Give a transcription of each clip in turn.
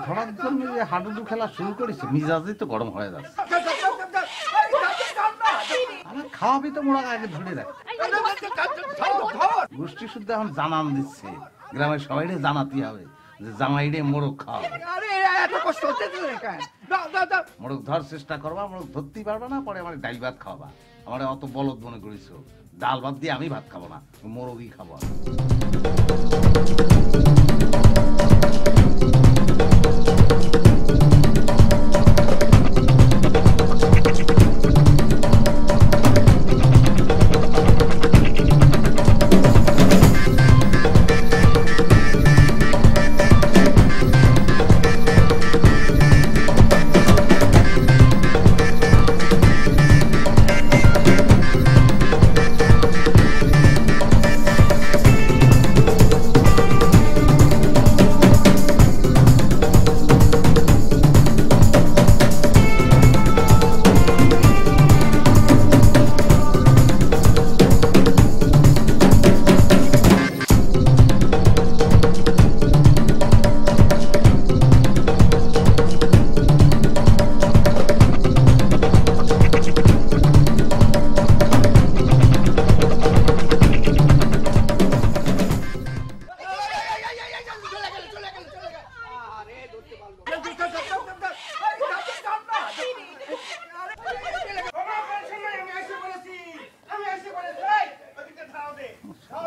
ধরার জন্য যে হাডুডু খেলা শুরু করেছে মিজাজই তো গরম হয়ে যাচ্ছে আমার খাওয়াবি তো মোড়া আগে ধরে রাখ। গোষ্ঠী শুদ্ধ এখন জানান দিচ্ছে গ্রামের সবাই জানাতে হবে যে কেন দাও দাও দাও মোরগ ধর চেষ্টা করবা মোরগ ধরতেই পারবা না পরে আমার ডাল ভাত খাওয়াবা আমার অত বলদ মনে করেছ ডাল ভাত দিয়ে আমি ভাত খাব না মোরগই খাব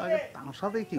আমি। তার তামাশাতেই কি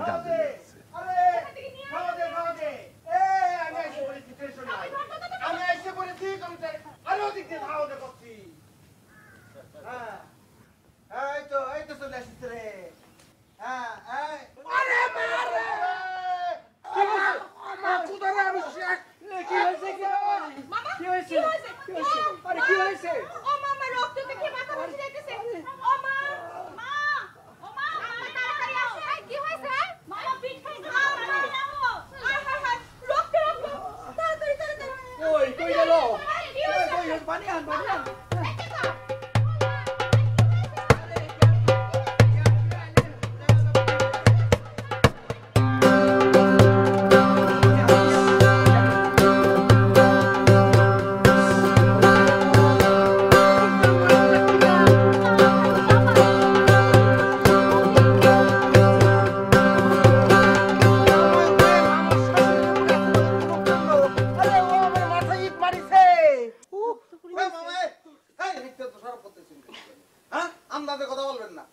আন্দাজে কথা বলবেন না।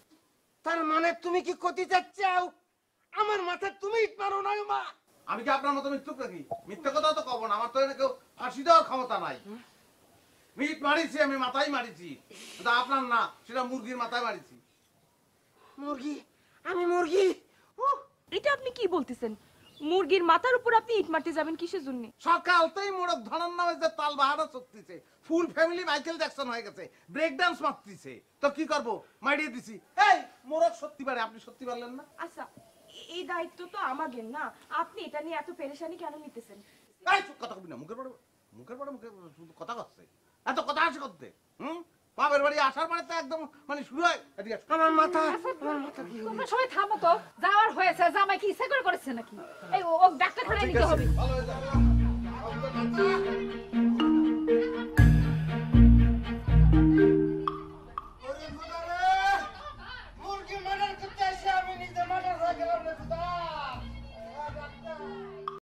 তার মানে তুমি কি করতে চাচ্ছাও? আমার মাথায় তুমি ইট মারো না মা আমি কি আপনার মতো মিথ্যুক নাকি? মিথ্যে কথা তো কব না আমার তো এনে কেউ ফাঁসি দেওয়ার ক্ষমতা নাই। মিট মারিছি আমি মাথায় মারিছি। কিন্তু আপনার না সেটা মুরগির মাথায় মারিছি। মুরগি আমি মুরগি। এটা আপনি কি বলতেছেন? মুরগির মাথার উপর আপনি ইট মারতে যাবেন কিসের জন্য? সকালতেই মোড়ক ধরার নামে যে তাল বাহারা চকতিছে ফুল ফ্যামিলি মাইকেল জ্যাকসন হয়ে গেছে। ব্রেক ডান্স মারতিছে। তো কি করব? মারিয়ে দিছি। এই মোড়ক সত্যি পারে আপনি সত্যি পারলেন না? আচ্ছা এই দায়িত্ব তো আমাদের না। আপনি এটা নিয়ে এত পেরেশানি কেন নিতেছেন? এই চুপ কথা কবি না মুখের পরে মুখের পরে মুখে কথা করছে এত কথা আসে করতে হুম? বাপের বাড়ি আসার পরে তো একদম মানে শুরু হয়। এদিকে আমার মাথা আমার মাথা কি তোমরা সবাই থামো তো। যাওয়ার হয়েছে জামাই কি ইচ্ছা করে করেছে নাকি? এই ও ও ডাক্তারখানায় নিতে হবে। ভালো হয়ে যাবে।